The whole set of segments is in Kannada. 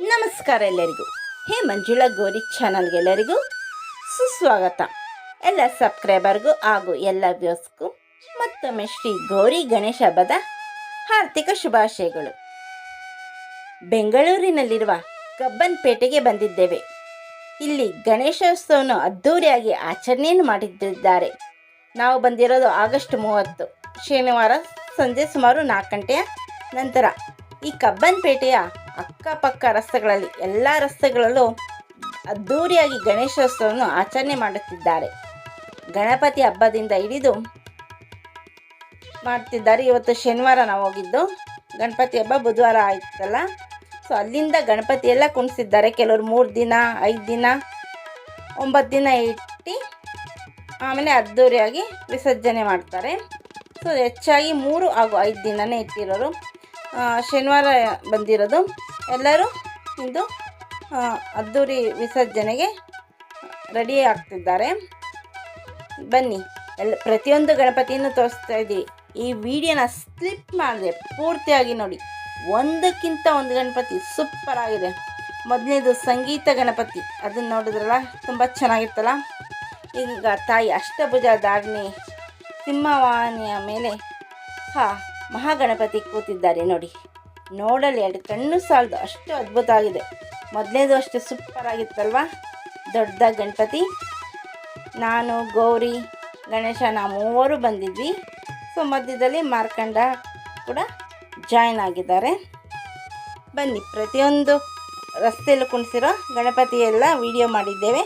ನಮಸ್ಕಾರ ಎಲ್ಲರಿಗೂ. ಹೇ ಮಂಜುಳಾ ಗೌರಿ ಚಾನಲ್ಗೆ ಎಲ್ಲರಿಗೂ ಸುಸ್ವಾಗತ. ಎಲ್ಲ ಸಬ್ಸ್ಕ್ರೈಬರ್ಗೂ ಹಾಗೂ ಎಲ್ಲ ವ್ಯೂಸ್ಗೂ ಮತ್ತೊಮ್ಮೆ ಶ್ರೀ ಗೌರಿ ಗಣೇಶ ಹಬ್ಬದ ಆರ್ಥಿಕ ಶುಭಾಶಯಗಳು. ಬೆಂಗಳೂರಿನಲ್ಲಿರುವ ಕಬ್ಬನ್ಪೇಟೆಗೆ ಬಂದಿದ್ದೇವೆ. ಇಲ್ಲಿ ಗಣೇಶೋತ್ಸವವನ್ನು ಅದ್ಧೂರಿಯಾಗಿ ಆಚರಣೆಯನ್ನು ಮಾಡಿದ್ದಾರೆ ನಾವು ಬಂದಿರೋದು ಆಗಸ್ಟ್ ಮೂವತ್ತು, ಶನಿವಾರ ಸಂಜೆ ಸುಮಾರು ನಾಲ್ಕು ಗಂಟೆಯ ನಂತರ ಈ ಕಬ್ಬನ್ಪೇಟೆಯ ಅಕ್ಕಪಕ್ಕ ರಸ್ತೆಗಳಲ್ಲಿ, ಎಲ್ಲ ರಸ್ತೆಗಳಲ್ಲೂ ಅದ್ಧೂರಿಯಾಗಿ ಗಣೇಶೋತ್ಸವವನ್ನು ಆಚರಣೆ ಮಾಡುತ್ತಿದ್ದಾರೆ. ಗಣಪತಿ ಹಬ್ಬದಿಂದ ಹಿಡಿದು ಮಾಡ್ತಿದ್ದಾರೆ. ಇವತ್ತು ಶನಿವಾರ ನಾವು ಹೋಗಿದ್ದು, ಗಣಪತಿ ಹಬ್ಬ ಬುಧವಾರ ಆಯ್ತಲ್ಲ? ಸೊ ಅಲ್ಲಿಂದ ಗಣಪತಿ ಎಲ್ಲ ಕುಣಿಸಿದ್ದಾರೆ. ಕೆಲವರು ಮೂರು ದಿನ, ಐದು ದಿನ, ಒಂಬತ್ತು ದಿನ ಇಟ್ಟು ಆಮೇಲೆ ಅದ್ಧೂರಿಯಾಗಿ ವಿಸರ್ಜನೆ ಮಾಡ್ತಾರೆ. ಸೊ ಹೆಚ್ಚಾಗಿ ಮೂರು ಹಾಗೂ ಐದು ದಿನನೇ ಇಟ್ಟಿರೋರು. ಶನಿವಾರ ಬಂದಿರೋದು. ಎಲ್ಲರೂ ಇಂದು ಅದ್ಧೂರಿ ವಿಸರ್ಜನೆಗೆ ರೆಡಿ ಆಗ್ತಿದ್ದಾರೆ. ಬನ್ನಿ, ಎಲ್ಲ, ಪ್ರತಿಯೊಂದು ಗಣಪತಿಯನ್ನು ತೋರಿಸ್ತಾ ಇದ್ದೀವಿ. ಈ ವಿಡಿಯೋನ ಸ್ಲಿಪ್ ಮಾಡಿದೆ ಪೂರ್ತಿಯಾಗಿ ನೋಡಿ. ಒಂದಕ್ಕಿಂತ ಒಂದು ಗಣಪತಿ ಸೂಪರ್ ಆಗಿದೆ. ಮೊದಲನೇದು ಸಂಗೀತ ಗಣಪತಿ. ಅದನ್ನು ನೋಡಿದ್ರಲ್ಲ, ತುಂಬ ಚೆನ್ನಾಗಿತ್ತಲ್ಲ? ಈಗ ತಾಯಿ ಅಷ್ಟಭುಜ ದಾಗ್ನಿ ಸಿಂಹವಾಹಿನಿಯ ಮೇಲೆ, ಹಾ ಮಹಾಗಣಪತಿ ಕೂತಿದ್ದಾರೆ ನೋಡಿ. ನೋಡಲು ಎರಡು ಕಣ್ಣು ಸಾಲದು, ಅಷ್ಟು ಅದ್ಭುತ ಆಗಿದೆ. ಮೊದಲನೇದು ಅಷ್ಟು ಸೂಪರ್ ಆಗಿತ್ತಲ್ವಾ? ದೊಡ್ಡ ಗಣಪತಿ, ನಾನು, ಗೌರಿ, ಗಣೇಶ ನಾವು ಮೂವರು ಬಂದಿದ್ವಿ. ಸೊ ಮಧ್ಯದಲ್ಲಿ ಮಾರ್ಕಂಡ ಕೂಡ ಜಾಯ್ನ್ ಆಗಿದ್ದಾರೆ. ಬನ್ನಿ, ಪ್ರತಿಯೊಂದು ರಸ್ತೆಯಲ್ಲೂ ಕುಣಿಸಿರೋ ಗಣಪತಿ ಎಲ್ಲ ವಿಡಿಯೋ ಮಾಡಿದ್ದೇವೆ.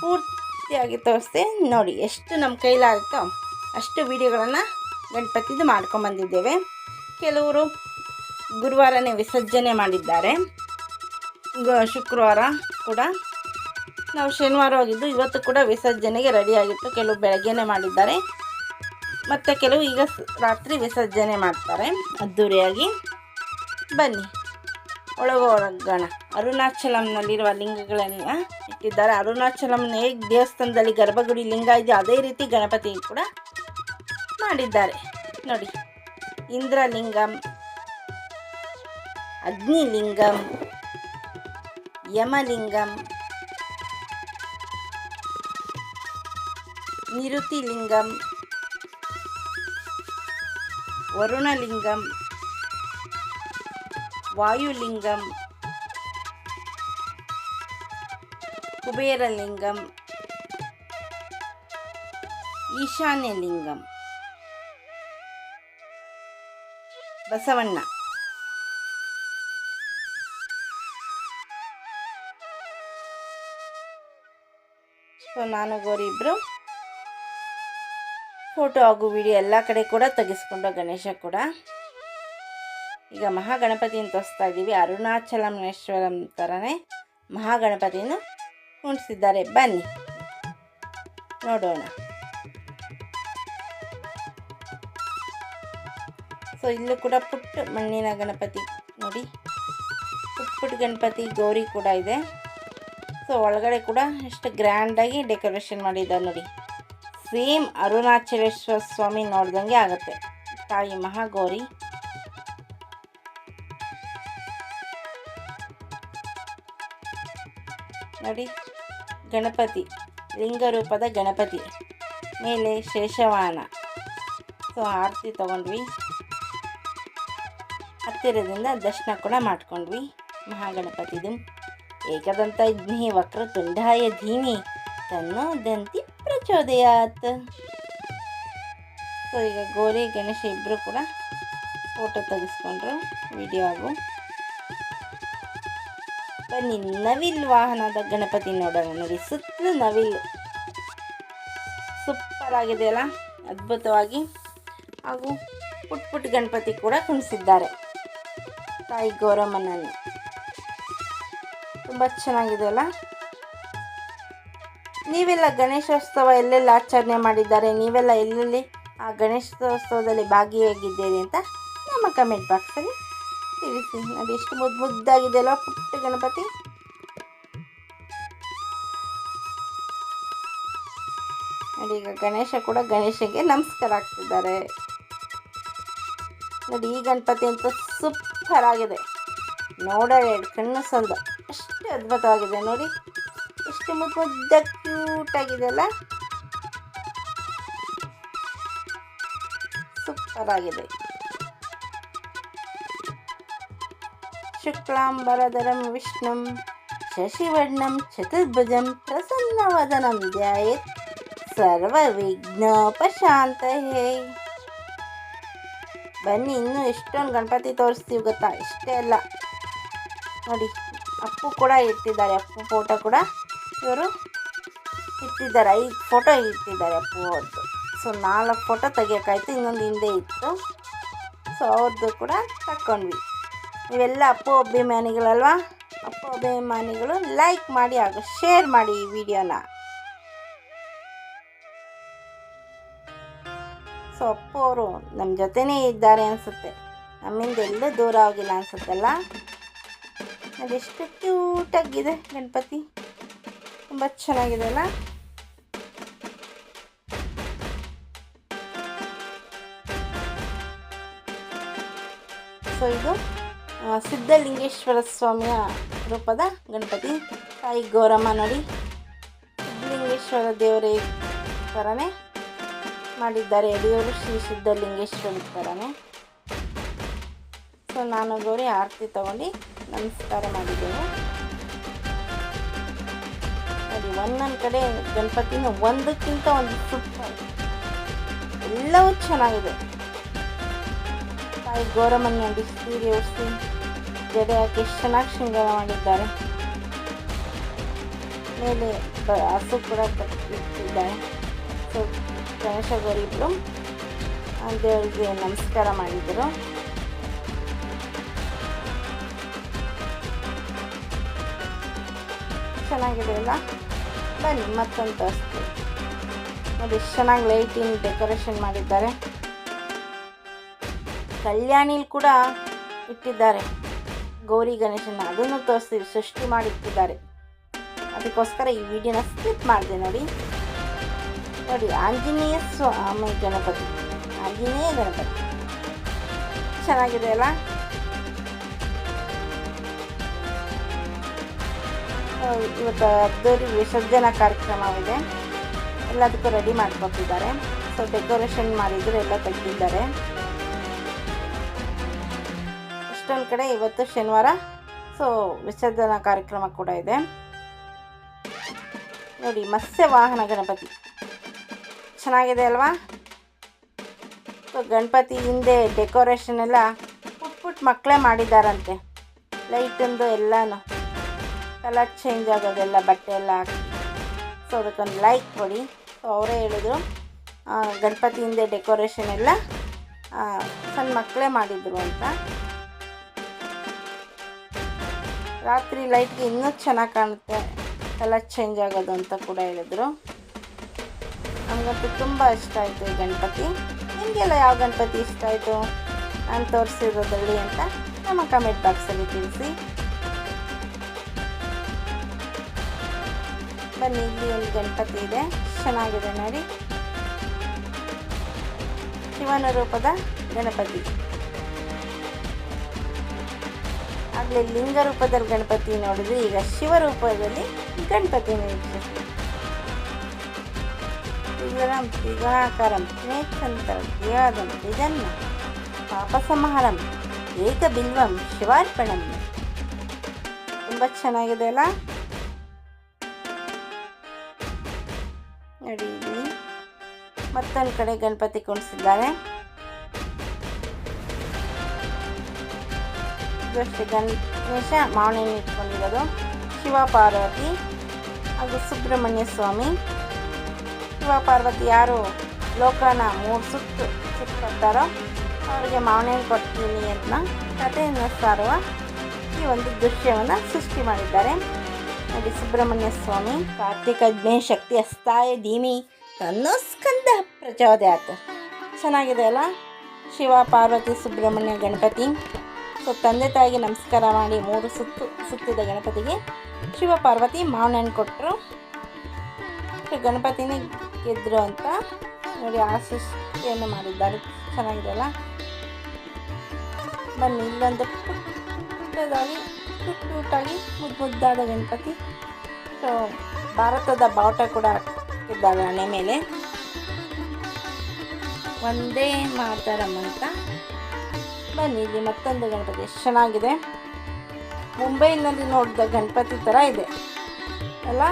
ಪೂರ್ತಿಯಾಗಿ ತೋರಿಸ್ತೇವೆ ನೋಡಿ, ಎಷ್ಟು ನಮ್ಮ ಕೈಲಾಗುತ್ತೋ ಅಷ್ಟು ವಿಡಿಯೋಗಳನ್ನು ಗಣಪತಿದು ಮಾಡ್ಕೊಂಬಂದಿದ್ದೇವೆ ಕೆಲವರು ಗುರುವಾರನೇ ವಿಸರ್ಜನೆ ಮಾಡಿದ್ದಾರೆ. ಶುಕ್ರವಾರ ಕೂಡ. ನಾವು ಶನಿವಾರ ಹೋಗಿದ್ದು, ಇವತ್ತು ಕೂಡ ವಿಸರ್ಜನೆಗೆ ರೆಡಿಯಾಗಿತ್ತು ಕೆಲವು ಬೆಳಗ್ಗೆನೇ ಮಾಡಿದ್ದಾರೆ. ಮತ್ತು ಕೆಲವು ಈಗ ರಾತ್ರಿ ವಿಸರ್ಜನೆ ಮಾಡ್ತಾರೆ. ಅದ್ದೂರಿಯಾಗಿ. ಬನ್ನಿ. ಒಳಗೋಗೋಣ ಅರುಣಾಚಲಂನಲ್ಲಿರುವ ಲಿಂಗಗಳನ್ನು ಇಟ್ಟಿದ್ದಾರೆ. ಅರುಣಾಚಲಂನ ಹೇಗೆ ದೇವಸ್ಥಾನದಲ್ಲಿ ಗರ್ಭಗುಡಿ ಲಿಂಗ ಇದೆ. ಅದೇ ರೀತಿ ಗಣಪತಿ ಕೂಡ ಮಾಡಿದ್ದಾರೆ ನೋಡಿ ಇಂದ್ರಲಿಂಗಂ ಅಗ್ನಿಲಿಂಗಂ ಯಮಲಿಂಗಂ ನಿರುತಿಲಿಂಗಂ ವರುಣಲಿಂಗಂ ವಾಯುಲಿಂಗಂ ಕುಬೇರಲಿಂಗಂ ಈಶಾನ್ಯಲಿಂಗಂ ಬಸವಣ್ಣ. ಸೊ ನಾನು ಗೋರಿ ಇಬ್ಬರು ಫೋಟೋ ಹಾಗೂ ವಿಡಿಯೋ ಎಲ್ಲ ಕಡೆ ಕೂಡ ತೆಗೆಸ್ಕೊಂಡು ಗಣೇಶ ಕೂಡ. ಈಗ ಮಹಾಗಣಪತಿಯನ್ನು ತೋರಿಸ್ತಾ ಇದ್ದೀವಿ. ಅರುಣಾಚಲಮೇಶ್ವರಂ ಥರನೇ ಮಹಾಗಣಪತಿಯನ್ನು ಕುಣಿಸಿದ್ದಾರೆ ಬನ್ನಿ. ನೋಡೋಣ. ಸೊ ಇಲ್ಲೂ ಕೂಡ ಪುಟ್ಟ ಮಣ್ಣಿನ ಗಣಪತಿ ನೋಡಿ. ಪುಟ್ಟ ಪುಟ್ಟ ಗಣಪತಿ ಗೌರಿ ಕೂಡ ಇದೆ. ಸೊ ಒಳಗಡೆ ಕೂಡ ಎಷ್ಟು ಗ್ರ್ಯಾಂಡಾಗಿ ಡೆಕೋರೇಷನ್ ಮಾಡಿದ್ದಾರೆ ನೋಡಿ. ಸೇಮ್ ಅರುಣಾಚಲೇಶ್ವರ ಸ್ವಾಮಿ ನೋಡ್ದಂಗೆ ಆಗುತ್ತೆ. ತಾಯಿ ಮಹಾಗೌರಿ. ನೋಡಿ, ಗಣಪತಿ, ಲಿಂಗ ರೂಪದ ಗಣಪತಿ. ಮೇಲೆ ಶೇಷವಾಹನ. ಸೊ ಆರತಿ ತಗೊಂಡ್ವಿ. ಹತ್ತಿರದಿಂದ ದರ್ಶನ ಕೂಡ ಮಾಡ್ಕೊಂಡ್ವಿ. ಮಹಾಗಣಪತಿದು. ಏಕದಂತ ಇದ್ನಿ ವಕ್ರತುಂಡಾಯ ಧೀಮಿ ತನ್ನೋ ದಂತಿ ಪ್ರಚೋದಯಾತ್. ಸೊ ಈಗ ಗೋರಿ, ಗಣೇಶ ಇಬ್ಬರು ಕೂಡ ಫೋಟೋ ತೆಗೆಸ್ಕೊಂಡ್ರು ವಿಡಿಯೋ ಆಗು. ಬನ್ನಿ, ನವಿಲ್ ವಾಹನದ ಗಣಪತಿ ನೋಡೋಣ. ನೋಡಿ ಸುತ್ತಲೂ ನವಿಲು. ಸೂಪರ್ ಆಗಿದೆ ಅಲ್ಲ, ಅದ್ಭುತವಾಗಿ. ಹಾಗೂ ಪುಟ್ ಪುಟ್ ಗಣಪತಿ ಕೂಡ ಕುಣಿಸಿದ್ದಾರೆ. ತಾಯಿ ಗೌರಮ್ಮನಲ್ಲಿ ತುಂಬ ಚೆನ್ನಾಗಿದೆಯಲ್ಲ? ನೀವೆಲ್ಲ ಗಣೇಶೋತ್ಸವ ಎಲ್ಲೆಲ್ಲಿ ಆಚರಣೆ ಮಾಡಿದ್ದಾರೆ? ನೀವೆಲ್ಲ ಎಲ್ಲೆಲ್ಲಿ ಆ ಗಣೇಶೋತ್ಸವದಲ್ಲಿ ಭಾಗಿಯಾಗಿದ್ದೀರಿ ಅಂತ ನಮ್ಮ ಕಮೆಂಟ್ ಬಾಕ್ಸಲ್ಲಿ ತಿಳಿಸಿ. ಅದು ಎಷ್ಟು ಮುದ್ದು ಮುದ್ದಾಗಿದೆಯಲ್ಲ, ಪುಟ್ಟ ಗಣಪತಿ? ನೋಡಿ, ಈಗ ಗಣೇಶ ಕೂಡ ಗಣೇಶಗೆ ನಮಸ್ಕಾರ ಆಗ್ತಿದ್ದಾರೆ ನೋಡಿ, ಈ ಗಣಪತಿ ಅಂತ ಸೂಪರ್ ಆಗಿದೆ ನೋಡೋಣ ಎರಡು ಕಣ್ಣು ಸಂದ. ಅಷ್ಟು ಅದ್ಭುತವಾಗಿದೆ ನೋಡಿ. ಎಷ್ಟು ಮುದ್ದು ಮುದ್ದ ಕ್ಯೂಟ್ ಆಗಿದೆಲ್ಲ ಸೂಪರ್ ಆಗಿದೆ ಶುಕ್ಲಾಂಬರಧರಂ, ವಿಷ್ಣುಂ, ಶಶಿವರ್ಣಂ, ಚತುರ್ಭುಜಂ ಪ್ರಸನ್ನವದನಂ ಧ್ಯಾಯೇತ್ ಸರ್ವವಿಘ್ನೋಪಶಾಂತಯೇ. ಬನ್ನಿ, ಇನ್ನೂ ಎಷ್ಟೊಂದು ಗಣಪತಿ ತೋರಿಸ್ತೀವಿ ಗೊತ್ತಾ? ಇಷ್ಟೇ ಅಲ್ಲ. ನೋಡಿ, ಅಪ್ಪು ಕೂಡ ಇಟ್ಟಿದ್ದಾರೆ, ಅಪ್ಪು ಫೋಟೋ ಕೂಡ. ಇವರು ಇಟ್ಟಿದ್ದಾರೆ. ಐದು ಫೋಟೋ ಇಟ್ಟಿದ್ದಾರೆ ಅಪ್ಪು ಅವ್ರದ್ದು. ಸೊ ನಾಲ್ಕು ಫೋಟೋ ತೆಗಿಯೋಕ್ಕಾಯ್ತು ಇನ್ನೊಂದು ಹಿಂದೆ ಇತ್ತು. ಸೊ ಅವ್ರದ್ದು ಕೂಡ ತಕ್ಕೊಂಡ್ವಿ. ನೀವೆಲ್ಲ ಅಪ್ಪು ಅಭಿಮಾನಿಗಳಲ್ವಾ? ಅಪ್ಪು ಅಭಿಮಾನಿಗಳು ಲೈಕ್ ಮಾಡಿ ಹಾಗೂ ಶೇರ್ ಮಾಡಿ ಈ ವಿಡಿಯೋನ ಸೊ ಅವರು ನಮ್ಮ ಜೊತೆನೇ ಇದ್ದಾರೆ ಅನಿಸುತ್ತೆ. ನಮ್ಮಿಂದ ಎಲ್ಲೂ ದೂರ ಹೋಗಿಲ್ಲ ಅನಿಸುತ್ತಲ್ಲ? ಅದೆಷ್ಟು ಕ್ಯೂಟಾಗಿದೆ ಗಣಪತಿ. ತುಂಬ ಚೆನ್ನಾಗಿದೆ ಅಲ್ಲ ಸೊ ಇದು ಸಿದ್ಧಲಿಂಗೇಶ್ವರ ಸ್ವಾಮಿಯ ರೂಪದ ಗಣಪತಿ. ತಾಯಿ ಗೌರಮ್ಮ ನೋಡಿ. ಸಿದ್ಧಲಿಂಗೇಶ್ವರ ದೇವರೇ ಥರನೇ ಮಾಡಿದ್ದಾರೆ. ಯಡಿಯೂರು ಶ್ರೀ ಸಿದ್ಧಲಿಂಗೇಶ್ವರ ಥರನೇ ಸೊ ನಾನು ಗೌರಿ ಆರತಿ ತಗೊಂಡು ನಮಸ್ಕಾರ ಮಾಡಿದ್ದೇನೆ. ಅದು ಒಂದೊಂದು ಕಡೆ ಗಣಪತಿನ ಒಂದಕ್ಕಿಂತ ಒಂದು ಸೂಪರ್ ಎಲ್ಲವೂ ಚೆನ್ನಾಗಿದೆ. ತಾಯಿ ಗೌರಮ್ಮನ ನೋಡಿ ಸೀರೆ ಉಡಿಸಿ, ಜಡೆ ಹಾಕಿ ಎಷ್ಟು ಚೆನ್ನಾಗಿ ಶೃಂಗಾರ ಮಾಡಿದ್ದಾರೆ. ಮೇಲೆ ಹಸು ಕೂಡ ಇಟ್ಟಿದ್ದಾರೆ ಸೊ ಗಣೇಶ ಗೌರಿ ಇಬ್ಬರು ದೇವರಿಗೆ ನಮಸ್ಕಾರ ಮಾಡಿದರು. ಚೆನ್ನಾಗಿದೆ ಅಲ್ಲ ಬನ್ನಿ, ಮತ್ತೊಂದು ತೋರಿಸ್ತೀವಿ ನೋಡಿ, ಎಷ್ಟು ಚೆನ್ನಾಗಿ ಲೈಟಿಂಗ್ ಡೆಕೋರೇಷನ್ ಮಾಡಿದ್ದಾರೆ. ಕಲ್ಯಾಣಿಲಿ ಕೂಡ ಇಟ್ಟಿದ್ದಾರೆ. ಗೌರಿ ಗಣೇಶನ ಅದನ್ನು ತೋರಿಸ್ತೀವಿ, ಸೃಷ್ಟಿ ಮಾಡಿ ಇಟ್ಟಿದ್ದಾರೆ ಅದಕ್ಕೋಸ್ಕರ ಈ ವಿಡಿಯೋನ ಸ್ಕಿಪ್ ಮಾಡಿದೆ ನೋಡಿ. ನೋಡಿ, ಆಂಜನೇಯ ಸ್ವಾಮಿ ಗಣಪತಿ. ಆಂಜನೇಯ ಗಣಪತಿ. ಚೆನ್ನಾಗಿದೆ ಅಲ್ಲ? ಇವತ್ತು ಅದ್ದೂರಿ ವಿಸರ್ಜನಾ ಕಾರ್ಯಕ್ರಮವಿದೆ. ಎಲ್ಲದಕ್ಕೂ ರೆಡಿ ಮಾಡ್ಕೊತಿದ್ದಾರೆ ಸೊ ಡೆಕೋರೇಷನ್ ಮಾಡಿದ್ರು, ಎಲ್ಲ ತೆಗೆದಿದ್ದಾರೆ. ಇಷ್ಟೊಂದು ಕಡೆ ಇವತ್ತು ಶನಿವಾರ ಸೊ ವಿಸರ್ಜನಾ ಕಾರ್ಯಕ್ರಮ ಕೂಡ ಇದೆ. ನೋಡಿ ಮತ್ಸ್ಯ ವಾಹನ ಗಣಪತಿ. ಚೆನ್ನಾಗಿದೆ ಅಲ್ವಾ? ಸೊ ಗಣಪತಿ ಹಿಂದೆ ಡೆಕೋರೇಷನ್ ಎಲ್ಲ ಪುಟ್ ಪುಟ್ ಮಕ್ಕಳೇ ಮಾಡಿದ್ದಾರಂತೆ. ಲೈಟಿಂದು ಎಲ್ಲನೂ. ಕಲರ್ ಚೇಂಜ್ ಆಗೋದೆಲ್ಲ ಬಟ್ಟೆ ಎಲ್ಲ ಹಾಕಿ. ಸೊ ಅದಕ್ಕೊಂದು ಲೈಕ್ ಕೊಡಿ. ಸೊ ಅವರೇ ಹೇಳಿದರು ಗಣಪತಿ ಹಿಂದೆ ಡೆಕೋರೇಷನ್ ಎಲ್ಲ ಸಣ್ಣ ಮಕ್ಕಳೇ ಮಾಡಿದ್ರು ಅಂತ. ರಾತ್ರಿ ಲೈಟ್ಗೆ ಇನ್ನೂ ಚೆನ್ನಾಗಿ ಕಾಣುತ್ತೆ. ಕಲರ್ ಚೇಂಜ್ ಆಗೋದು ಅಂತ ಕೂಡ ಹೇಳಿದ್ರು. ನಮಗಂತೂ ತುಂಬ ಇಷ್ಟ ಆಯಿತು ಈ ಗಣಪತಿ. ನಿಮಗೆಲ್ಲ ಯಾವ ಗಣಪತಿ ಇಷ್ಟ ಆಯಿತು? ನಾನು ತೋರಿಸಿರೋದ್ರಲ್ಲಿ ಅಂತ ನಮ್ಮ ಕಮೆಂಟ್ ಬಾಕ್ಸಲ್ಲಿ ತಿಳಿಸಿ. ಬನ್ನಿ, ಇಲ್ಲಿ ಒಂದು ಗಣಪತಿ ಇದೆ. ಚೆನ್ನಾಗಿದೆ ನೋಡಿ. ಶಿವನ ರೂಪದ ಗಣಪತಿ. ಆಗಲೇ ಲಿಂಗ ರೂಪದಲ್ಲಿ ಗಣಪತಿ ನೋಡಿದ್ರೆ ಈಗ ಶಿವ ರೂಪದಲ್ಲಿ ಗಣಪತಿ ವೀಕ್ಷಿಸಿ ತ್ರಿಗುಣಂ ತ್ರಿಗುಣಾಕಾರಂ ತ್ರಿನೇತ್ರಂತರಂ ಪಾಪ ತ್ರಿಜನ್ಮ ಪಾಪಸಂಹಾರಂ ಏಕಬಿಲ್ವಂ ಶಿವಾರ್ಪಣಂ ತುಂಬ ಚೆನ್ನಾಗಿದೆ ಅಲ್ಲ ನೋಡಿ ಇಲ್ಲಿ ಮತ್ತೊಂದು ಕಡೆ ಗಣಪತಿ ಕುಣಿಸಿದ್ದಾರೆ ಅಷ್ಟೇ ಗಣೇಶ ಮಾವಣಿಯನ್ನು ಇಟ್ಕೊಂಡಿರೋದು ಶಿವ ಪಾರ್ವತಿ ಹಾಗೂ ಸುಬ್ರಹ್ಮಣ್ಯ ಸ್ವಾಮಿ ಶಿವ ಪಾರ್ವತಿ ಯಾರು ಲೋಕನ ಮೂರು ಸುತ್ತು ಸುತ್ತಾರೋ ಅವರಿಗೆ ಮಾವನೇನು ಕೊಡ್ತೀನಿ ಅಂತ ಕಥೆಯನ್ನು ಸಾರುವ ಈ ಒಂದು ದೃಶ್ಯವನ್ನು ಸೃಷ್ಟಿ ಮಾಡಿದ್ದಾರೆ. ನೋಡಿ ಸುಬ್ರಹ್ಮಣ್ಯ ಸ್ವಾಮಿ ಕಾರ್ತಿಕಜ್ಞೆ ಶಕ್ತಿ ಅಸ್ತಾಯ ಧೀಮಿ ತನ್ನೋ ಸ್ಕಂದ ಪ್ರಚೋದಯಾತ. ಚೆನ್ನಾಗಿದೆ ಅಲ್ಲ? ಶಿವ, ಪಾರ್ವತಿ, ಸುಬ್ರಹ್ಮಣ್ಯ, ಗಣಪತಿ. ಸೊ, ತಂದೆ ತಾಯಿಗೆ ನಮಸ್ಕಾರ ಮಾಡಿ ಮೂರು ಸುತ್ತು ಸುತ್ತಿದ ಗಣಪತಿಗೆ ಶಿವ, ಪಾರ್ವತಿ ಮಾವನಹಣ್ಣು ಕೊಟ್ಟರು. ಗಣಪತಿನೇ ಗೆದ್ದರು ಅಂತ ನೋಡಿ ಆ ಸೃಷ್ಟಿಯನ್ನು ಮಾಡಿದ್ದಾರೆ. ಚೆನ್ನಾಗಿದೆಯಲ್ಲ? ಬನ್ನಿ, ಇಲ್ಲೊಂದು ಪುಟ್ಟ ಪುಟ್ಟದಾಗಿ ಪುಟ್ಟು ಪುಟ್ಟಾಗಿ ಮುದ್ದು ಮುದ್ದಾದ ಗಣಪತಿ. ಸೊ ಭಾರತದ ಬಾವುಟ ಕೂಡ ಹಾಕಿದ್ದಾರೆ ಹಣೆ ಮೇಲೆ. ಒಂದೇ ಮಾತಾರಮ್ಮ ಅಂತ. ಬನ್ನಿ, ಇಲ್ಲಿ ಮತ್ತೊಂದು ಗಣಪತಿ. ಎಷ್ಟು ಚೆನ್ನಾಗಿದೆ. ಮುಂಬೈನಲ್ಲಿ ನೋಡಿದ ಗಣಪತಿ ಥರ ಇದೆ. ಅಲ್ಲ?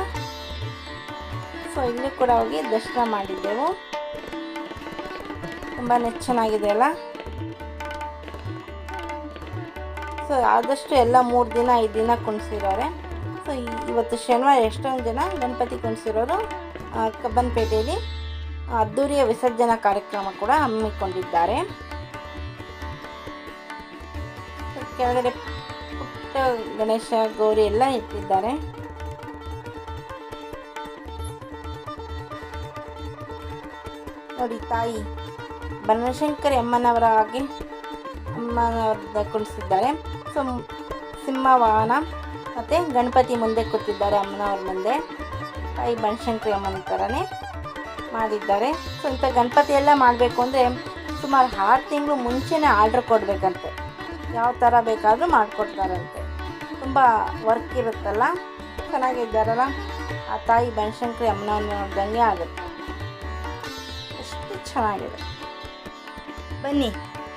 ಸೊ ಇಲ್ಲಿ ಕೂಡ ಹೋಗಿ ದರ್ಶನ ಮಾಡಿದ್ದೆವು. ತುಂಬಾ ಚೆನ್ನಾಗಿದೆ ಅಲ್ಲ? ಸೊ ಆದಷ್ಟು ಎಲ್ಲ ಮೂರು ದಿನ ಐದು ದಿನ ಕುಣಿಸಿದ್ದಾರೆ ಸೊ ಇವತ್ತು ಶನಿವಾರ ಎಷ್ಟೊಂದು ಜನ ಗಣಪತಿ ಕುಣಿಸಿರೋರು ಕಬ್ಬನ್ಪೇಟೆಯಲ್ಲಿ ಅದ್ದೂರಿಯ ವಿಸರ್ಜನಾ ಕಾರ್ಯಕ್ರಮ ಕೂಡ ಹಮ್ಮಿಕೊಂಡಿದ್ದಾರೆ. ಕೆಳಗಡೆ ಪುಟ್ಟ ಗಣೇಶ ಗೌರಿ ಎಲ್ಲ ಇಟ್ಟಿದ್ದಾರೆ. ನೋಡಿ ತಾಯಿ ಬನಶಂಕರಿ ಅಮ್ಮನವರ ಹಾಗೆ ಅಮ್ಮನವ್ರದ ಕುಣಿಸಿದ್ದಾರೆ. ಸೊ ಸಿಂಹ ವಾಹನ ಮತ್ತು ಗಣಪತಿ ಮುಂದೆ ಕೂತಿದ್ದಾರೆ ಅಮ್ಮನವ್ರ ಮುಂದೆ. ತಾಯಿ ಬನಶಂಕರಿ ಅಮ್ಮನ ಥರನೇ ಮಾಡಿದ್ದಾರೆ. ಸೊ ಇಂಥ ಗಣಪತಿ ಎಲ್ಲ ಮಾಡಬೇಕು ಅಂದರೆ ಸುಮಾರು ಆರು ತಿಂಗಳು ಮುಂಚೆನೇ ಆರ್ಡ್ರ್ ಕೊಡಬೇಕಂತೆ. ಯಾವ ಥರ ಬೇಕಾದರೂ ಮಾಡಿಕೊಡ್ತಾರಂತೆ. ತುಂಬ ವರ್ಕ್ ಇರುತ್ತಲ್ಲ? ಚೆನ್ನಾಗಿದ್ದಾರಲ್ಲ? ಆ ತಾಯಿ ಬನಶಂಕರಿ ಅಮ್ಮನವ್ರನ್ನ ನೋಡ್ದಂಗೆ ಆಗುತ್ತೆ. ಚೆನ್ನಾಗಿದೆ ಬನ್ನಿ,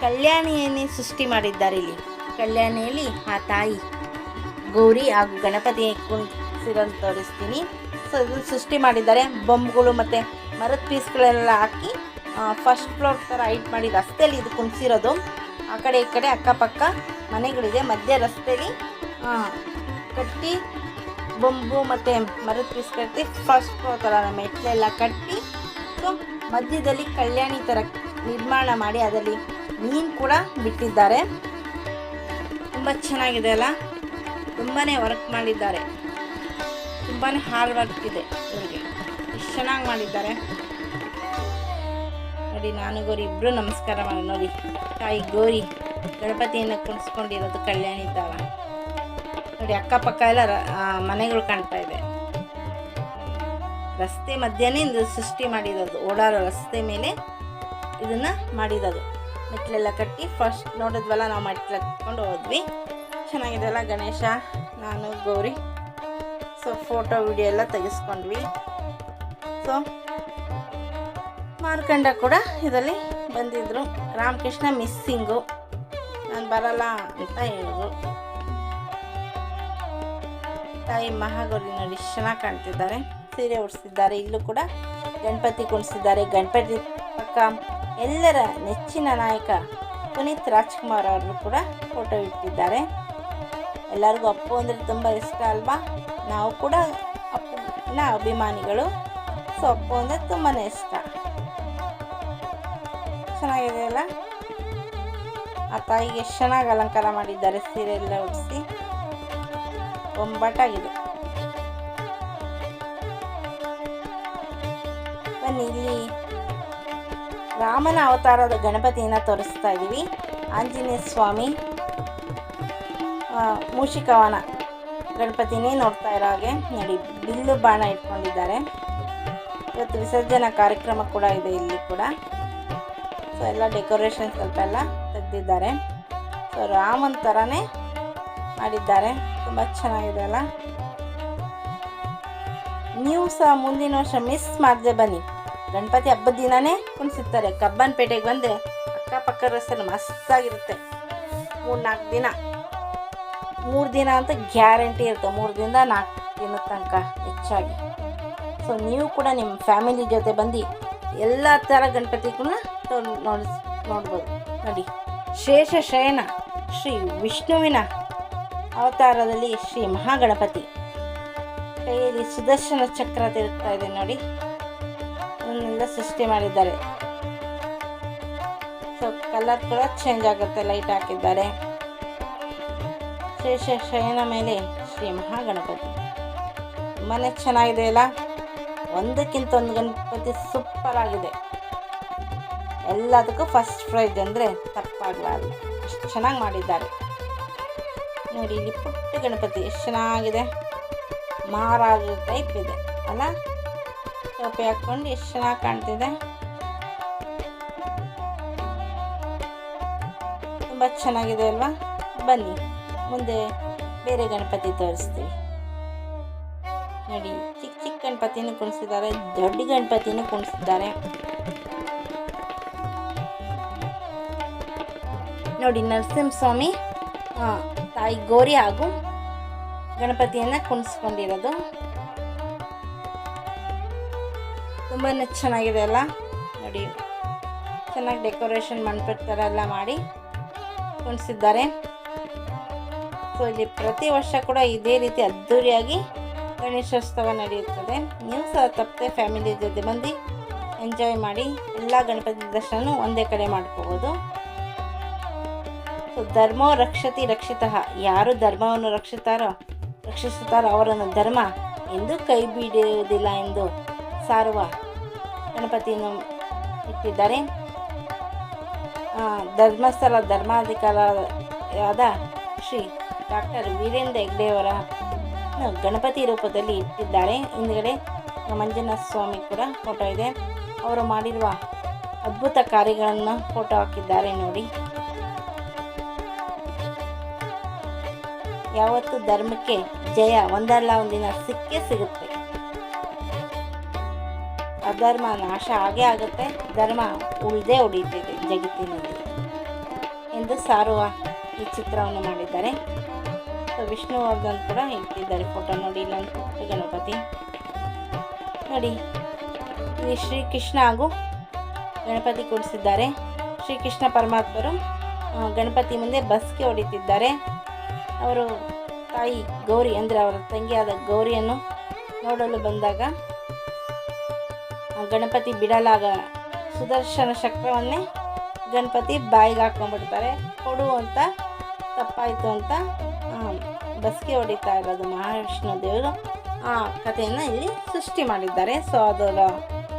ಕಲ್ಯಾಣಿಯನ್ನೇ ಸೃಷ್ಟಿ ಮಾಡಿದ್ದಾರೆ ಇಲ್ಲಿ. ಕಲ್ಯಾಣಿಯಲ್ಲಿ ಆ ತಾಯಿ, ಗೌರಿ ಹಾಗೂ ಗಣಪತಿ ಕುಂತಿರೋ ತೋರಿಸ್ತೀನಿ. ಸೊ ಇದನ್ನು ಸೃಷ್ಟಿ ಮಾಡಿದ್ದಾರೆ. ಬೊಂಬ್ಗಳು ಮತ್ತು ಮರದ ಪೀಸ್ಗಳೆಲ್ಲ ಹಾಕಿ ಫಸ್ಟ್ ಫ್ಲೋರ್ ಥರ ಹೈಟ್ ಮಾಡಿ ರಸ್ತೆಯಲ್ಲಿ ಇದು ಕುಣಿಸಿರೋದು ಆ ಕಡೆ, ಈ ಕಡೆ ಅಕ್ಕಪಕ್ಕ ಮನೆಗಳಿದೆ. ಮಧ್ಯ ರಸ್ತೆಯಲ್ಲಿ ಕಟ್ಟಿ ಬೊಂಬು ಮತ್ತು ಮರದ ಪೀಸ್ ಕಟ್ಟಿ ಫಸ್ಟ್ ಫ್ಲೋರ್ ಥರ ಮೆಟ್ಲೆಲ್ಲ ಕಟ್ಟಿ ಸೊ ಮಧ್ಯದಲ್ಲಿ ಕಲ್ಯಾಣಿ ಥರ ನಿರ್ಮಾಣ ಮಾಡಿ ಅದರಲ್ಲಿ ಮೀನು ಕೂಡ ಬಿಟ್ಟಿದ್ದಾರೆ. ತುಂಬ ಚೆನ್ನಾಗಿದೆ ಅಲ್ಲ? ತುಂಬಾ ವರ್ಕ್ ಮಾಡಿದ್ದಾರೆ. ತುಂಬಾ ಹಾರ್ಡ್ ವರ್ಕ್ ಇದೆ ಇವರಿಗೆ. ಎಷ್ಟು ಚೆನ್ನಾಗಿ ಮಾಡಿದ್ದಾರೆ. ನೋಡಿ, ನಾನು ಗೌರಿ ಇಬ್ಬರು ನಮಸ್ಕಾರ ಮಾಡಿ ನೋಡಿ, ತಾಯಿ ಗೌರಿ ಗಣಪತಿಯನ್ನು ಕುಣಿಸ್ಕೊಂಡಿರೋದು ಕಲ್ಯಾಣಿ ಥರ ನೋಡಿ, ಅಕ್ಕಪಕ್ಕ ಎಲ್ಲ ಮನೆಗಳು ಕಾಣ್ತಾ ಇದೆ. ರಸ್ತೆ ಮಧ್ಯನೇ ಇದು ಸೃಷ್ಟಿ ಮಾಡಿರೋದು ಓಡಾಡೋ ರಸ್ತೆ ಮೇಲೆ ಇದನ್ನ ಮಾಡಿರೋದು ಮೆಟ್ಲೆಲ್ಲ ಕಟ್ಟಿ ಫಸ್ಟ್ ನೋಡಿದ್ವಲ್ಲ, ನಾವು ಮೆಟ್ಲು ಹತ್ಕೊಂಡು ಹೋದ್ವಿ. ಚೆನ್ನಾಗಿದೆ ಅಲ್ಲ ಗಣೇಶ, ನಾನು, ಗೌರಿ. ಸೊ ಫೋಟೋ ವಿಡಿಯೋ ಎಲ್ಲ ತೆಗೆಸ್ಕೊಂಡ್ವಿ. ಸೊ ಮಾರ್ಕಂಡ ಕೂಡ ಇದರಲ್ಲಿ ಬಂದಿದ್ದರು ರಾಮಕೃಷ್ಣ ಮಿಸ್ಸಿಂಗು ನಾನು ಬರಲ್ಲ ಅಂತ ಹೇಳಿದ್ರು. ತಾಯಿ ಮಹಾಗೌರಿ ನೋಡಿ, ಚೆನ್ನಾಗಿ ಕಾಣ್ತಿದ್ದಾರೆ. ಸೀರೆ ಉಡಿಸಿದ್ದಾರೆ. ಇಲ್ಲೂ ಕೂಡ ಗಣಪತಿ ಕುಣಿಸಿದ್ದಾರೆ. ಗಣಪತಿ ಪಕ್ಕ ಎಲ್ಲರ ನೆಚ್ಚಿನ ನಾಯಕ ಪುನೀತ್ ರಾಜ್ಕುಮಾರ್ ಅವರು ಕೂಡ ಫೋಟೋ ಇಟ್ಟಿದ್ದಾರೆ. ಎಲ್ಲರಿಗೂ ಅಪ್ಪು ಅಂದರೆ ತುಂಬ ಇಷ್ಟ ಅಲ್ವಾ? ನಾವು ಕೂಡ ಅಪ್ಪುನ ಅಭಿಮಾನಿಗಳು. ಸೊ ಅಪ್ಪು ಅಂದರೆ ತುಂಬಾ ಇಷ್ಟ. ಚೆನ್ನಾಗಿದೆ ಅಲ್ಲ? ಆ ತಾಯಿಗೆ ಎಷ್ಟು ಚೆನ್ನಾಗಿ ಅಲಂಕಾರ ಮಾಡಿದ್ದಾರೆ, ಸೀರೆ ಎಲ್ಲ ಉಡಿಸಿ. ಒಂಬಟ್ಟಾಗಿದೆ ರಾಮನ ಅವತಾರದ ಗಣಪತಿಯನ್ನು ತೋರಿಸ್ತಾ ಇದ್ದೀವಿ ಆಂಜನೇಯ ಸ್ವಾಮಿ ಮೂಷಿಕವನ ಗಣಪತಿನೇ ನೋಡ್ತಾ ಇರೋ ಹಾಗೆ ನೋಡಿ, ಬಿಲ್ಲು ಬಾಣ ಇಟ್ಕೊಂಡಿದ್ದಾರೆ. ಇವತ್ತು ವಿಸರ್ಜನಾ ಕಾರ್ಯಕ್ರಮ ಕೂಡ ಇದೆ ಇಲ್ಲಿ ಕೂಡ. ಸೊ ಎಲ್ಲ ಡೆಕೋರೇಷನ್ ಸ್ವಲ್ಪ ಎಲ್ಲ ತೆಗೆದಿದ್ದಾರೆ. ಸೊ ರಾಮನ ಥರನೇ ಮಾಡಿದ್ದಾರೆ. ತುಂಬ ಚೆನ್ನಾಗಿದೆ ಅಲ್ಲ. ನೀವು ಸಹ ಮುಂದಿನ ವರ್ಷ ಮಿಸ್ ಮಾಡದೆ ಬನ್ನಿ. ಗಣಪತಿ ಹಬ್ಬದ ದಿನಾನೇ ಕುಣಿಸುತ್ತಾರೆ ಕಬ್ಬನ್ಪೇಟೆಗೆ ಬಂದರೆ ಅಕ್ಕಪಕ್ಕ ರಸ್ತೆಯಲ್ಲಿ ಮಸ್ತಾಗಿರುತ್ತೆ. ಮೂರು ನಾಲ್ಕು ದಿನ. ಮೂರು ದಿನ ಅಂತ ಗ್ಯಾರಂಟಿ ಇರುತ್ತೆ. ಮೂರು ದಿನದ ನಾಲ್ಕು ದಿನದ ತನಕ ಹೆಚ್ಚಾಗಿ. ಸೊ ನೀವು ಕೂಡ ನಿಮ್ಮ ಫ್ಯಾಮಿಲಿ ಜೊತೆ ಬಂದು ಎಲ್ಲ ಥರ ಗಣಪತಿಗಳನ್ನ ನೋಡಿ ನೋಡ್ಬೋದು. ನೋಡಿ, ಶೇಷ ಶಯನ ಶ್ರೀ ವಿಷ್ಣುವಿನ ಅವತಾರದಲ್ಲಿ ಶ್ರೀ ಮಹಾಗಣಪತಿ. ಕೈಯಲ್ಲಿ ಸುದರ್ಶನ ಚಕ್ರ ತಿರುಗ್ತಾ ಇದೆ ನೋಡಿ. ಇವನ್ನೆಲ್ಲ ಸೃಷ್ಟಿ ಮಾಡಿದ್ದಾರೆ. ಸೊ ಕಲರ್ ಕೂಡ ಚೇಂಜ್ ಆಗುತ್ತೆ ಲೈಟ್ ಹಾಕಿದ್ದಾರೆ. ಶೇಷ, ಶಯನ ಮೇಲೆ ಶ್ರೀ ಮಹಾಗಣಪತಿ. ತುಂಬಾ ಚೆನ್ನಾಗಿದೆ ಅಲ್ಲ? ಒಂದಕ್ಕಿಂತ ಒಂದು ಗಣಪತಿ ಸೂಪರ್ ಆಗಿದೆ. ಎಲ್ಲದಕ್ಕೂ ಫಸ್ಟ್ ಪ್ರೈಜ್ ಅಂದರೆ ತಪ್ಪಾಗಲಾರದು. ಅಷ್ಟು ಚೆನ್ನಾಗಿ ಮಾಡಿದ್ದಾರೆ. ನೋಡಿ, ಇಲ್ಲಿ ಪುಟ್ಟ ಗಣಪತಿ, ಎಷ್ಟು ಚೆನ್ನಾಗಿದೆ. ಮಹಾರಾಜ ಟೈಪ್ ಇದೆ, ಅಲ್ಲ? ಟೋಪಿ ಹಾಕ್ಕೊಂಡು ಎಷ್ಟು ಚೆನ್ನಾಗಿ ಕಾಣ್ತಿದೆ? ತುಂಬ ಚೆನ್ನಾಗಿದೆ ಅಲ್ವಾ? ಬನ್ನಿ, ಮುಂದೆ ಬೇರೆ ಗಣಪತಿ ತೋರಿಸ್ತೀವಿ. ನೋಡಿ, ಚಿಕ್ಕ ಚಿಕ್ಕ ಗಣಪತಿನೂ ಕುಣಿಸಿದ್ದಾರೆ, ದೊಡ್ಡ ಗಣಪತಿನೂ ಕುಣಿಸಿದ್ದಾರೆ. ನೋಡಿ, ನರಸಿಂಹಸ್ವಾಮಿ ತಾಯಿ ಗೌರಿ ಹಾಗೂ ಗಣಪತಿಯನ್ನು ಕುಣಿಸ್ಕೊಂಡಿರೋದು. ತುಂಬಾ ಚೆನ್ನಾಗಿದೆ ಅಲ್ಲ? ನೋಡಿ. ಚೆನ್ನಾಗಿ ಡೆಕೋರೇಷನ್ ಮಂಟಪದ ಥರ ಎಲ್ಲ ಮಾಡಿ ಕುಣಿಸಿದ್ದಾರೆ ಸೊ ಇಲ್ಲಿ ಪ್ರತಿ ವರ್ಷ ಕೂಡ ಇದೇ ರೀತಿ ಅದ್ದೂರಿಯಾಗಿ ಗಣೇಶೋತ್ಸವ ನಡೆಯುತ್ತದೆ. ನೀವು ಸಹ ತಪ್ಪದೆ ಫ್ಯಾಮಿಲಿ ಜೊತೆ ಬಂದು ಎಂಜಾಯ್ ಮಾಡಿ ಎಲ್ಲ ಗಣಪತಿ ದರ್ಶನ ಒಂದೇ ಕಡೆ ಮಾಡ್ಕೋಬೋದು. ಸೊ ಧರ್ಮೋ ರಕ್ಷತಿ ರಕ್ಷಿತ. ಯಾರು ಧರ್ಮವನ್ನು ರಕ್ಷಿತಾರೋ, ರಕ್ಷಿಸುತ್ತಾರೋ ಅವರನ್ನು ಧರ್ಮ ಎಂದು ಕೈ ಬಿಡುವುದಿಲ್ಲ ಎಂದು ಸಾರುವ ಗಣಪತಿಯನ್ನು ಇಟ್ಟಿದ್ದಾರೆ. ಧರ್ಮಸ್ಥಳ ಧರ್ಮಾಧಿಕಾರಿಯಾದ ಶ್ರೀ ಡಾಕ್ಟರ್ ವೀರೇಂದ್ರ ಹೆಗ್ಡೆಯವರ ಗಣಪತಿ ರೂಪದಲ್ಲಿ ಇಟ್ಟಿದ್ದಾರೆ. ಹಿಂದ್ಗಡೆ ಮಂಜುನಾಥ ಸ್ವಾಮಿ ಕೂಡ ಫೋಟೋ ಇದೆ. ಅವರು ಮಾಡಿರುವ ಅದ್ಭುತ ಕಾರ್ಯಗಳನ್ನು ಫೋಟೋ ಹಾಕಿದ್ದಾರೆ ನೋಡಿ. ಯಾವತ್ತು ಧರ್ಮಕ್ಕೆ ಜಯ ಒಂದಲ್ಲ, ಒಂದಿನ ಸಿಕ್ಕೇ ಸಿಗುತ್ತೆ. ಅಧರ್ಮ ನಾಶ ಆಗೇ ಆಗುತ್ತೆ. ಧರ್ಮ ಉಳಿದೇ ಉಳಿತಿದೆ ಜಗತ್ತಿನಲ್ಲಿ ಎಂದು ಸಾರುವ ಈ ಚಿತ್ರವನ್ನು ಮಾಡಿದ್ದಾರೆ. ಸೊ ವಿಷ್ಣುವರ್ಧನ್ ಕೂಡ ಇಟ್ಟಿದ್ದಾರೆ ಫೋಟೋ ನೋಡಿ ಪುಟ್ಟ ಗಣಪತಿ. ನೋಡಿ, ಇಲ್ಲಿ ಶ್ರೀಕೃಷ್ಣ ಹಾಗೂ ಗಣಪತಿ ಕೂಡಿಸಿದ್ದಾರೆ ಶ್ರೀಕೃಷ್ಣ ಪರಮಾತ್ಮರು ಗಣಪತಿ ಮುಂದೆ ಬಸ್ಗೆ ಹೊಡಿತಿದ್ದಾರೆ. ಅವರು ತಾಯಿ ಗೌರಿ ಅಂದರೆ ಅವರ ತಂಗಿಯಾದ ಗೌರಿಯನ್ನು ನೋಡಲು ಬಂದಾಗ ಗಣಪತಿ ಬಿಡಲಾಗ ಸುದರ್ಶನ ಚಕ್ರವನ್ನೇ ಗಣಪತಿ ಬಾಯಿಗೆ ಹಾಕೊಂಡ್ಬಿಡ್ತಾರೆ. ಕೊಡು ಅಂತ, ತಪ್ಪಾಯಿತು ಅಂತ ಬಸ್ಗೆ ಹೊಡಿತಾ ಇರೋದು ಮಹಾವಿಷ್ಣು ದೇವರು ಆ ಕಥೆಯನ್ನು ಇಲ್ಲಿ ಸೃಷ್ಟಿ ಮಾಡಿದ್ದಾರೆ. ಸೊ ಅದರ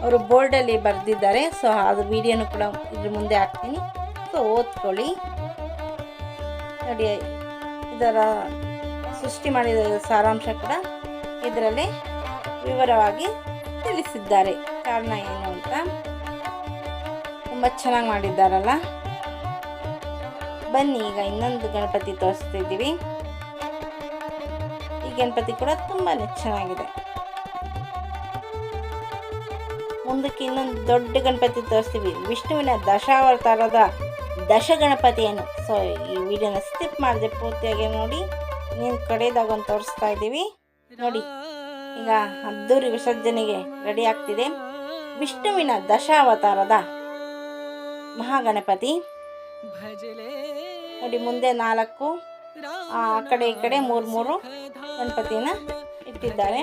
ಅವರು ಬೋರ್ಡಲ್ಲಿ ಬರೆದಿದ್ದಾರೆ. ಸೊ ಅದು ವಿಡಿಯೋನು ಕೂಡ ಇದ್ರ ಮುಂದೆ ಹಾಕ್ತೀನಿ. ಸೊ ಓದ್ಕೊಳ್ಳಿ. ನೋಡಿ, ಇದರ ಸೃಷ್ಟಿ ಮಾಡಿದ ಸಾರಾಂಶ ಕೂಡ ಇದರಲ್ಲಿ ವಿವರವಾಗಿ ತಿಳಿಸಿದ್ದಾರೆ. ಕಾರಣ ಏನು ಅಂತ ತುಂಬ ಚೆನ್ನಾಗಿ ಮಾಡಿದ್ದಾರಲ್ಲ? ಬನ್ನಿ, ಈಗ ಇನ್ನೊಂದು ಗಣಪತಿ ತೋರಿಸ್ತಿದ್ದೀವಿ. ಈ ಗಣಪತಿ ಕೂಡ ತುಂಬಾ ಚೆನ್ನಾಗಿದೆ. ಮುಂದಕ್ಕೆ ಇನ್ನೊಂದು ದೊಡ್ಡ ಗಣಪತಿ ತೋರಿಸ್ತೀವಿ. ವಿಷ್ಣುವಿನ ದಶಾವತಾರದ ದಶ ಗಣಪತಿಯನ್ನು. ಸೊ ಈ ವಿಡಿಯೋನ ಸ್ಕಿಪ್ ಮಾಡಿದೆ ಪೂರ್ತಿಯಾಗಿ ನೋಡಿ. ನೀನು ಕಡೆದಾಗ ಒಂದು ತೋರಿಸ್ತಾ ಇದ್ದೀವಿ. ನೋಡಿ, ಈಗ ಅದ್ದೂರಿ ವಿಸರ್ಜನೆಗೆ ರೆಡಿ ಆಗ್ತಿದೆ. ವಿಷ್ಣುವಿನ ದಶಾವತಾರದ ಮಹಾಗಣಪತಿ. ನೋಡಿ, ಮುಂದೆ ನಾಲ್ಕು, ಆ ಕಡೆ ಈ ಕಡೆ ಮೂರು ಮೂರು ಗಣಪತಿನ ಇಟ್ಟಿದ್ದಾರೆ.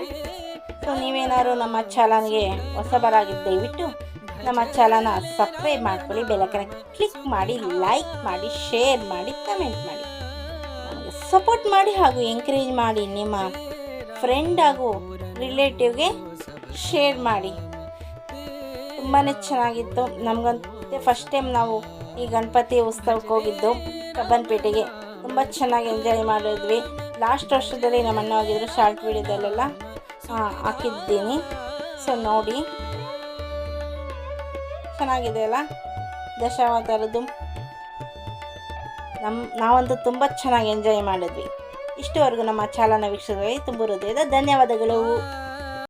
ಸೊ ನೀವೇನಾದ್ರು ನಮ್ಮ ಚಾಲನ್ಗೆ ಹೊಸಬರಾಗಿದ್ದು ದಯವಿಟ್ಟು ನಮ್ಮ ಚಾನಲ್ನ ಸಬ್ಸ್ಕ್ರೈಬ್ ಮಾಡ್ಕೊಳ್ಳಿ ಬೆಲಕನ ಕ್ಲಿಕ್ ಮಾಡಿ, ಲೈಕ್ ಮಾಡಿ, ಶೇರ್ ಮಾಡಿ, ಕಮೆಂಟ್ ಮಾಡಿ. ಸಪೋರ್ಟ್ ಮಾಡಿ ಹಾಗೂ ಎಂಕರೇಜ್ ಮಾಡಿ ನಿಮ್ಮ ಫ್ರೆಂಡ್ ಹಾಗೂ ರಿಲೇಟಿವ್ಗೆ ಶೇರ್ ಮಾಡಿ. ತುಂಬಾ ಚೆನ್ನಾಗಿತ್ತು. ನಮಗಂತೆ ಫಸ್ಟ್ ಟೈಮ್ ನಾವು ಈ ಗಣಪತಿ ಉತ್ಸವಕ್ಕೆ ಹೋಗಿದ್ದು. ಕಬ್ಬನ್ಪೇಟೆಗೆ ತುಂಬ ಚೆನ್ನಾಗಿ ಎಂಜಾಯ್ ಮಾಡಿದ್ವಿ. ಲಾಸ್ಟ್ ವರ್ಷದಲ್ಲಿ ನಮ್ಮ ಅಣ್ಣ ಹೋಗಿದ್ರು ಶಾರ್ಟ್ ವೀಡಿಯೋದಲ್ಲೆಲ್ಲ ಹಾಕಿದ್ದೀನಿ. ಸೊ ನೋಡಿ. ಚೆನ್ನಾಗಿದೆ ಅಲ್ಲ? ದಶಾವತಾರದ್ದು. ನಮ್ಮ ನಾವಂತೂ ತುಂಬ ಚೆನ್ನಾಗಿ ಎಂಜಾಯ್ ಮಾಡಿದ್ವಿ. ಇಷ್ಟುವರೆಗೂ ನಮ್ಮ ಚಾಲನ ವೀಕ್ಷಕರಿಗೆ ತುಂಬ ಹೃದಯದ ಧನ್ಯವಾದಗಳು.